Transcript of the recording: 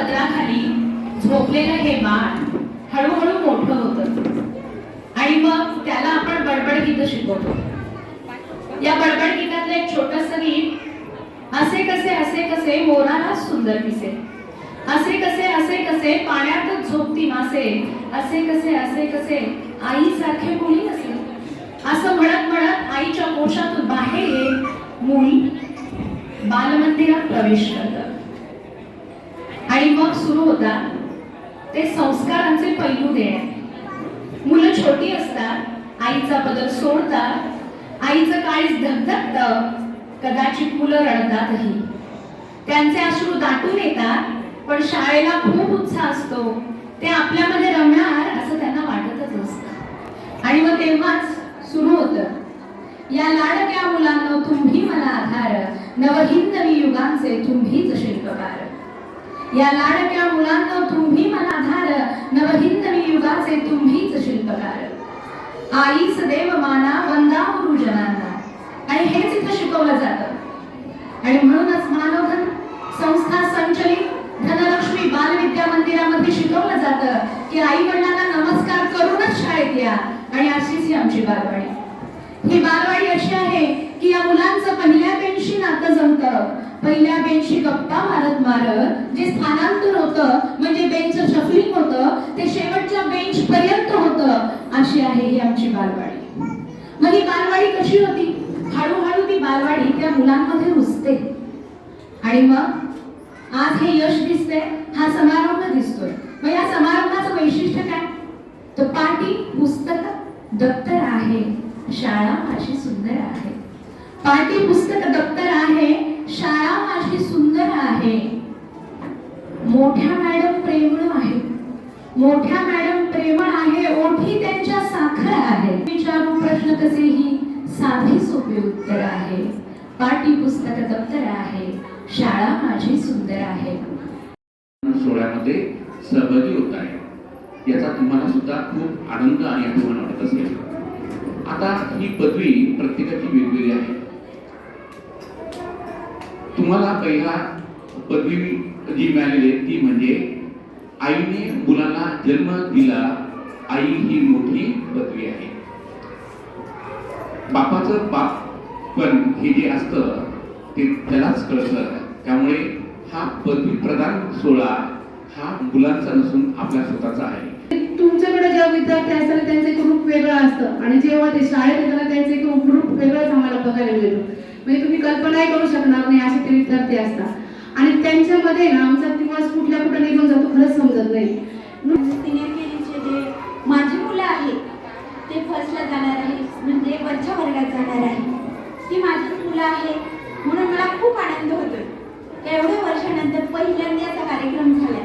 पदराखाली झोपलेलं हे बाळ हळूहळू मोठं होत. आणि मग त्याला आपण बडबड गीत शिकवतो. या बडबड गीतातलं एक छोटस गीत असे कसे असे कसे मोराला सुंदर दिसे. असे कसे असे कसे पाण्यातच झोपती मासे. असे कसे असे कसे आईसारखे कोणी असे. असं म्हणत म्हणत आईच्या कोशातून बाहेर येत मूल बालमंदिरात प्रवेश करतात आणि मग सुरू होतात ते संस्कारांचे पैलू देणे मुलं छोटी असतात आईचा बदल सोडतात आईचं काळीच धगधगतं कदाचित मुलं रडतातही. त्यांचे अश्रू दाटून येतात पण शाळेला खूप उत्साह असतो. ते आपल्यामध्ये रमणार असं त्यांना वाटतच असतं. आणि मग तेव्हाच सुरू होतं. या लाडक्या मुलांना तुम्ही मला आधार. नवहिंदवी युगांचे तुम्हीच शिल्पकार या लाडक्या मुलांना तुम्ही मला आधार. नवहिंदवी युगाचे तुम्हीच शिल्पकार. आईच देव माना वंदा गुरुजनांना आणि हेच इथं शिकवलं जातं. आणि म्हणूनच मानवधन संस्था संचलित धनलक्ष्मी बालविद्या मंदिरामध्ये शिकवलं जातं की आई वडिलांना नमस्कार करूनच शाळेत या. आणि अशीच ही आमची बालवाडी ही बालवाडी अशी आहे की या मुलांचं पहिल्या पेनशी नातं जमतं. पहिल्या बेंचशी गप्पा मारत मारत जे स्थानांतर होतं म्हणजे बेंच शफलिंग होतं ते शेवटच्या बेंच पर्यंत होतं. अशी आहे ही आमची बालवाडी. मग ही बालवाडी कशी होती? हळूहळू ती बालवाडी त्या मुलांमध्ये रुजते. आणि मग आज हे यश दिसते हा समारंभ दिसतोय. मग या समारंभाचं वैशिष्ट्य काय? तर पाठी पुस्तक दप्तर आहे. शाळा अशी सुंदर आहे. पाठी पुस्तक दप्तर आहे. शाळा माझी सुंदर आहे. मोठ्या मॅडम प्रेमळ आहे. मोठ्या मॅडम प्रेमळ आहे ओठी त्यांच्या साखर आहे. विचारू प्रश्न कसेही साधे सोपे उत्तर आहे. पाठी पुस्तक दप्तर आहे शाळा माझी सुंदर आहे. सोहळ्यामध्ये सहभागी होत आहे. याचा तुम्हाला सुद्धा खूप आनंद आणि अभिमान वाटत असेल. आता ही पदवी प्रत्येकाची वेगवेगळी आहे. तुम्हाला पहिला पदवी जी मिळालेली आहे ती म्हणजे आईने मुलाला जन्म दिला आई ही मोठी पदवी आहे. बापाचं बाप पण हे जे असतं ते त्यालाच कळतं. त्यामुळे हा पदवी प्रदान सोहळा हा मुलांचा नसून आपल्या स्वतःचा आहे. तुमच्याकडे ज्या विद्यार्थी असतात त्यांचं ग्रुप वेगळं असतं. आणि जेव्हा ते शाळेत येतात त्यांचं एक ग्रुप वेगळंच आम्हाला बघायला मिळतो. म्हणजे तुम्ही कल्पनाही करू शकणार नाही असे ते विद्यार्थी असतात. आणि त्यांच्यामध्ये ना आमचा दिवस कुठल्या कुठं निघून जातो खरंच समजत नाही. सिनियर केजीचे जे माझी मुलं आहेत ते फर्स्टला जाणार आहे म्हणजे वरच्या वर्गात जाणार आहे. ती माझीच मुलं आहेत म्हणून मला खूप आनंद होतोय. एवढ्या वर्षानंतर पहिल्यांदा कार्यक्रम झालाय.